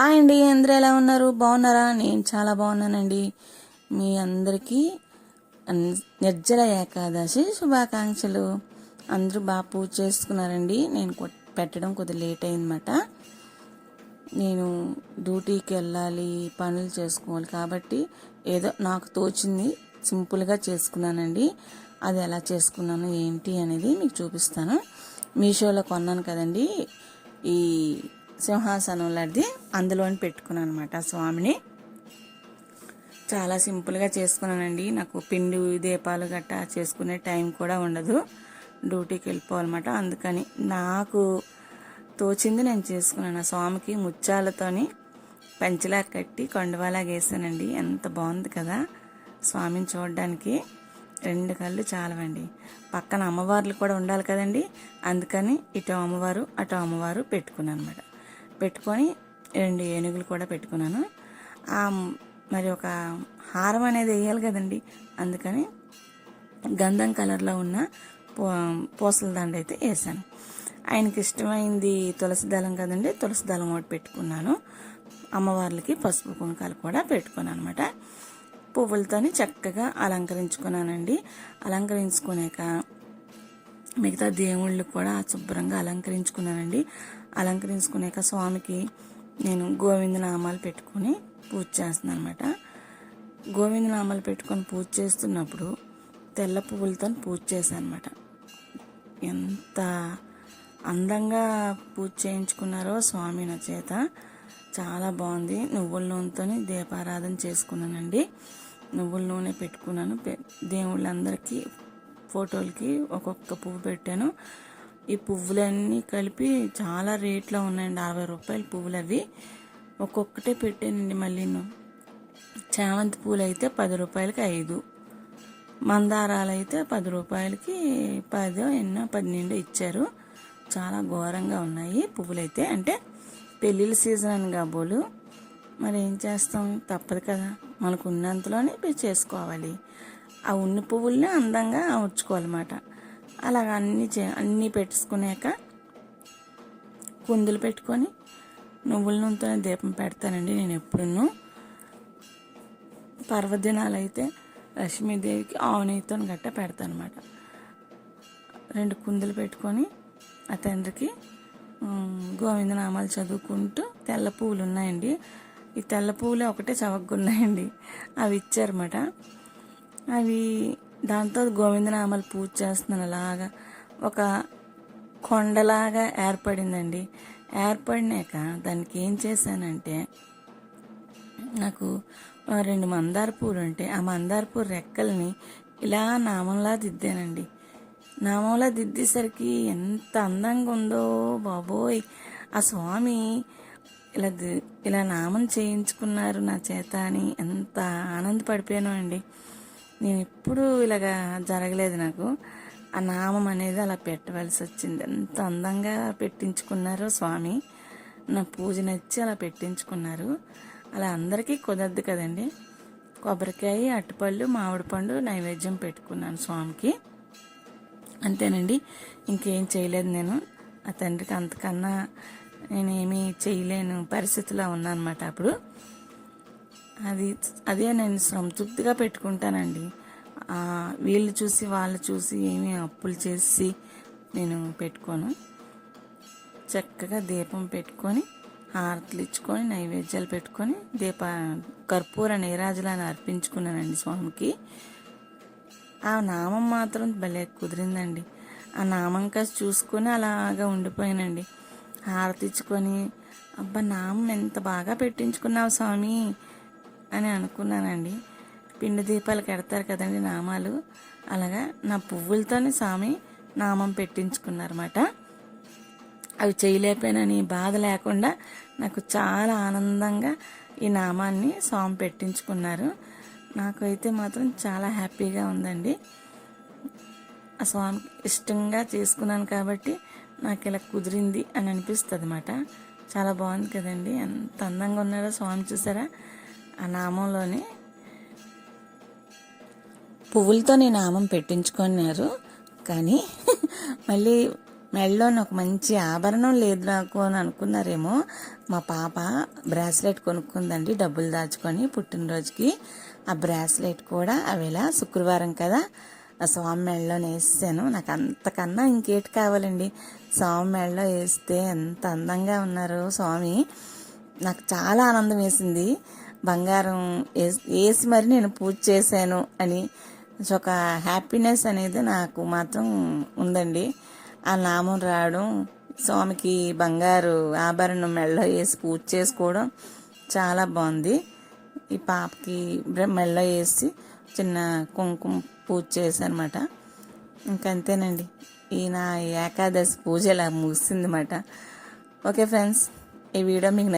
Hi అండి అందరూ ఎలా ఉన్నారు? బాగున్నారా? నేను చాలా బాగున్నానండి. మీ అందరికీ అన్- నిర్జల ఏకాదశి శుభాకాంక్షలు. అందరూ బాగా పూజ చేసుకున్నారండి. నేను పెట్టడం కొద్దిగా లేట్ అయిందన్నమాట. నేను డ్యూటీకి వెళ్ళాలి పనులు చేసుకోవాలి కాబట్టి ఏదో నాకు తోచింది సింపుల్గా చేసుకున్నానండి. అది ఎలా చేసుకున్నాను ఏంటి అనేది మీకు చూపిస్తాను. మీషోలో కొన్నాను కదండి. ఈ సింహాసనం లాంటిది అందులోని పెట్టుకున్నాను అనమాట స్వామిని. చాలా సింపుల్గా చేసుకున్నానండి. నాకు పిండి దీపాలు గట్టా చేసుకునే టైం కూడా ఉండదు. డ్యూటీకి వెళ్ళిపోవాలన్నమాట. అందుకని నాకు తోచింది నేను చేసుకున్నాను. ఆ స్వామికి ముత్యాలతోని పంచలా కట్టి కొండవాలా వేసానండి. ఎంత బాగుంది కదా స్వామిని చూడడానికి. రెండు కళ్ళు చాలవండి. పక్కన అమ్మవార్లు కూడా ఉండాలి కదండి. అందుకని ఇటు అమ్మవారు అటు అమ్మవారు పెట్టుకున్నాను అనమాట పెట్టుకొని రెండు ఏనుగులు కూడా పెట్టుకున్నాను. మరి ఒక హారం అనేది వేయాలి కదండి. అందుకని గంధం కలర్లో ఉన్న పూ పూసల దండ అయితే వేసాను. ఆయనకి ఇష్టమైంది తులసి దళం కదండి తులసి దళం ఒకటి పెట్టుకున్నాను. అమ్మవార్లకి పసుపు కుంకాలు కూడా పెట్టుకున్నాను అనమాట పువ్వులతోని చక్కగా అలంకరించుకున్నానండి. అలంకరించుకున్నాక మిగతా దేవుళ్ళు కూడా శుభ్రంగా అలంకరించుకున్నానండి. అలంకరించుకున్నాక స్వామికి నేను గోవింద నామాలు పెట్టుకొని పూజ చేస్తున్నాను అనమాట గోవింద నామాలు పెట్టుకొని పూజ చేస్తున్నప్పుడు తెల్ల పువ్వులతో పూజ చేశాను అనమాట ఎంత అందంగా పూజ చేయించుకున్నారో స్వామి నా చేత. చాలా బాగుంది. నువ్వుల నూనెతో దీపారాధన చేసుకున్నానండి. నువ్వుల నూనె పెట్టుకున్నాను. దేవుళ్ళందరికీ ఫోటోలకి ఒక్కొక్క పువ్వు పెట్టాను. ఈ పువ్వులన్నీ కలిపి చాలా రేట్లో ఉన్నాయండి. అరవై రూపాయల పువ్వులు అవి ఒక్కొక్కటే పెట్టానండి మళ్ళీ చామంతి పూలు అయితే పది రూపాయలకి ఐదు. మందారాలు అయితే పది రూపాయలకి పదో ఎన్నో పన్నెండు ఇచ్చారు. చాలా ఘోరంగా ఉన్నాయి పువ్వులైతే. అంటే పెళ్ళిళ్ళ సీజన్ అని కాబోలు. మరి ఏం చేస్తాం? తప్పదు కదా. మనకు ఉన్నంతలోనే చేసుకోవాలి. ఆ ఉన్ని పువ్వుల్ని అందంగా ఉంచుకోవాలన్నమాట అలాగ అన్నీ చే అన్నీ పెట్టుకున్నాక కుందులు పెట్టుకొని నువ్వుల నూనెతోనే దీపం పెడతానండి నేను ఎప్పుడున్నూ పర్వదినాలు అయితే లక్ష్మీదేవికి ఆవు నెయ్యితో గట్ట పెడతాను అనమాట రెండు కుందులు పెట్టుకొని ఆ తండ్రికి గోవిందనామాలు చదువుకుంటూ తెల్ల పువ్వులు ఉన్నాయండి. ఈ తెల్ల పువ్వులే ఒకటే చవకగా ఉన్నాయండి అవి ఇచ్చారన్నమాట. అవి దాంతో గోవిందనామాలు పూజ చేస్తున్నాను అలాగా. ఒక కొండలాగా ఏర్పడిందండి. ఏర్పడినాక దానికి ఏం చేశానంటే నాకు రెండు మందార పూలు ఉంటే ఆ మందార పూలు రెక్కల్ని ఇలా నామంలా దిద్దానండి. నామంలా దిద్దేసరికి ఎంత అందంగా ఉందో బాబోయ్! ఆ స్వామి ఇలా ఇలా నామం చేయించుకున్నారు నా చేత అని ఎంత ఆనందపడిపోయాను అండి. నేను ఎప్పుడూ ఇలాగా జరగలేదు నాకు. ఆ నామం అనేది అలా పెట్టవలసి వచ్చింది ఎంత అందంగా పెట్టించుకున్నారో స్వామి. నా పూజ నచ్చి అలా పెట్టించుకున్నారు. అలా అందరికీ కుదరదు కదండి. కొబ్బరికాయ అట్టుపళ్ళు మామిడి పండు నైవేద్యం పెట్టుకున్నాను స్వామికి. అంతేనండి. ఇంకేం చేయలేదు నేను. ఆ తండ్రికి అంతకన్నా నేనేమీ చేయలేను పరిస్థితిలో ఉన్నానమాట అప్పుడు. అది అదే నేను సంతృప్తిగా పెట్టుకుంటానండి. వీళ్ళు చూసి వాళ్ళు చూసి ఏమీ అప్పులు చేసి నేను పెట్టుకోను. చక్కగా దీపం పెట్టుకొని హారతులు ఇచ్చుకొని నైవేద్యాలు పెట్టుకొని దీప కర్పూర నీరాజులను అర్పించుకున్నానండి స్వామికి. ఆ నామం మాత్రం భలే కుదిరిందండి. ఆ నామం కాసి చూసుకొని అలాగా ఉండిపోయానండి. హారతి ఇచ్చుకొని అబ్బా నామం ఎంత బాగా పెట్టించుకున్నావు స్వామి? అని అనుకున్నానండి. పిండి దీపాలు కడతారు కదండి నామాలు. అలాగా నా పువ్వులతోనే స్వామి నామం పెట్టించుకున్నారన్నమాట. అవి చేయలేకపోయానని. బాధ లేకుండా నాకు చాలా ఆనందంగా ఈ నామాన్ని స్వామి పెట్టించుకున్నారు. నాకు అయితే మాత్రం చాలా హ్యాపీగా ఉందండి. ఆ స్వామి ఇష్టంగా చేసుకున్నాను కాబట్టి నాకు ఇలా కుదిరింది అని అనిపిస్తుంది అనమాట చాలా బాగుంది కదండి. ఎంత అందంగా ఉన్నారో స్వామి చూసారా? ఆ నామంలోనే పువ్వులతో నేను నామం పెట్టించుకున్నారు. కానీ మళ్ళీ మెడలోని ఒక మంచి ఆభరణం లేదు నాకు అని అనుకున్నారేమో. మా పాప బ్రాస్లెట్ కొనుక్కుందండి డబ్బులు దాచుకొని పుట్టినరోజుకి. ఆ బ్రాస్లెట్ కూడా అవేలా శుక్రవారం కదా. ఆ స్వామి మెడలో వేసాను నాకు అంతకన్నా ఇంకేటి కావాలండి? స్వామి మెడలో వేస్తే ఎంత అందంగా ఉన్నారు స్వామి. నాకు చాలా ఆనందం వేసింది. బంగారం వేసి మరి నేను పూజ చేశాను అని ఒక హ్యాపీనెస్ అనేది నాకు మాత్రం ఉందండి. ఆ నామం రావడం స్వామికి బంగారు ఆభరణం మెడలో వేసి పూజ చేసుకోవడం చాలా బాగుంది. ఈ పాపకి మెళ్ళ వేసి చిన్న కుంకుమ పూజ చేశానమాట ఇంకంతేనండి. ఈ నా ఏకాదశి పూజ ఇలా ముగిసిందన్నమాట. ఓకే ఫ్రెండ్స్ ఈ వీడియో మీకు